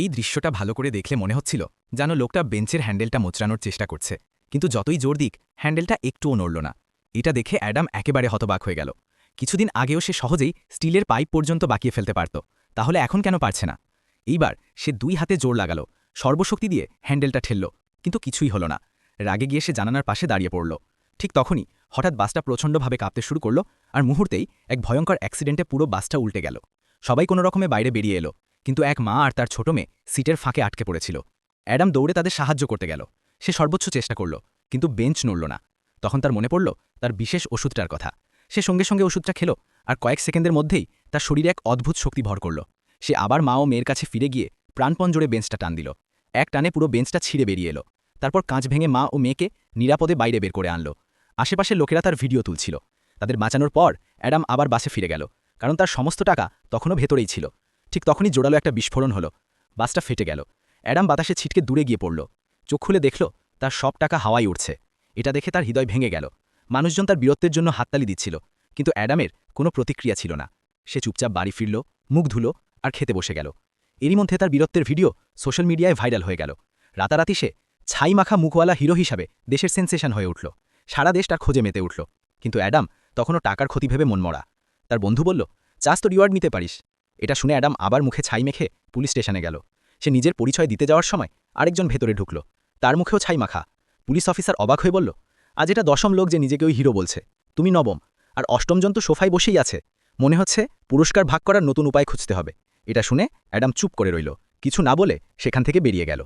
এই দৃশ্যটা ভালো করে দেখলে মনে হচ্ছিল যেন লোকটা বেঞ্চের হ্যান্ডেলটা মোচড়ানোর চেষ্টা করছে। কিন্তু যতই জোর দিক, হ্যান্ডেলটা একটুও নড়ল না। এটা দেখে অ্যাডাম একেবারে হতবাক হয়ে গেল। কিছুদিন আগেও সে সহজেই স্টিলের পাইপ পর্যন্ত বাকিয়ে ফেলতে পারত। তাহলে এখন কেন পারছে না? এইবার সে দুই হাতে জোর লাগালো, সর্বশক্তি দিয়ে হ্যান্ডেলটা ঠেলল, কিন্তু কিছুই হলো না। রাগে গিয়ে সে জানানার পাশে দাঁড়িয়ে পড়ল। ঠিক তখনই হঠাৎ বাসটা প্রচণ্ডভাবে কাঁপতে শুরু করল আর মুহূর্তেই এক ভয়ঙ্কর অ্যাক্সিডেন্টে পুরো বাসটা উল্টে গেল। সবাই কোনো রকমে বাইরে বেরিয়ে এলো। কিন্তু এক মা আর তার ছোট মেয়ে সিটের ফাঁকে আটকে পড়েছিল। অ্যাডাম দৌড়ে তাদের সাহায্য করতে গেল। সে সর্বোচ্চ চেষ্টা করল, কিন্তু বেঞ্চ নড়ল না। তখন তার মনে পড়ল, তার বিশেষ ওষুধটার কথা। সে সঙ্গে সঙ্গে ওষুধটা খেল আর কয়েক সেকেন্ডের মধ্যেই তার শরীরে এক অদ্ভুত শক্তি ভর করল। সে আবার মা ও মেয়ের কাছে ফিরে গিয়ে প্রাণপণ জোরে বেঞ্চটা টান দিল। এক টানে পুরো বেঞ্চটা ছিঁড়ে বেরিয়ে এলো। তারপর কাঁচ ভেঙে মা ও মেয়েকে নিরাপদে বাইরে বের করে আনলো। আশেপাশের লোকেরা তার ভিডিও তুলছিল। তাদের বাঁচানোর পর অ্যাডাম আবার বাসে ফিরে গেল, কারণ তার সমস্ত টাকা তখনও ভেতরেই ছিল। ঠিক তখনই জোরালো একটা বিস্ফোরণ হলো। বাসটা ফেটে গেল। অ্যাডাম বাতাসে ছিটকে দূরে গিয়ে পড়ল। চোখ খুলে দেখল, তার সব টাকা হাওয়াই উঠছে এটা দেখে তার হৃদয় ভেঙে গেল। মানুষজন তার বীরত্বের জন্য হাততালি দিচ্ছিল, কিন্তু অ্যাডামের কোনো প্রতিক্রিয়া ছিল না। সে চুপচাপ বাড়ি ফিরল, মুখ ধুলো আর খেতে বসে গেল। এরই মধ্যে তার বীরত্বের ভিডিও সোশ্যাল মিডিয়ায় ভাইরাল হয়ে গেল। রাতারাতি সে ছাই মাখা মুখওয়ালা হিরো হিসাবে দেশের সেন্সেশন হয়ে উঠল। সারা দেশ তার খোঁজে মেতে উঠল। কিন্তু অ্যাডাম তখনও টাকার ক্ষতি ভেবে মনমরা। তার বন্ধু বলল, চাস তো রিওয়ার্ড নিতে পারিস। এটা শুনে অ্যাডাম আবার মুখে ছাই মেখে পুলিশ স্টেশনে গেল। সে নিজের পরিচয় দিতে যাওয়ার সময় আরেকজন ভেতরে ঢুকল। তার মুখেও ছাই মাখা। পুলিশ অফিসার অবাক হয়ে বলল, আজ এটা দশম লোক যে নিজেকে ওই হিরো বলছে। তুমি নবম। আর অষ্টমজন তো সোফায় বসেই আছে। মনে হচ্ছে পুরস্কার ভাগ করার নতুন উপায় খুঁজতে হবে। এটা শুনে অ্যাডাম চুপ করে রইল। কিছু না বলে সেখান থেকে বেরিয়ে গেল।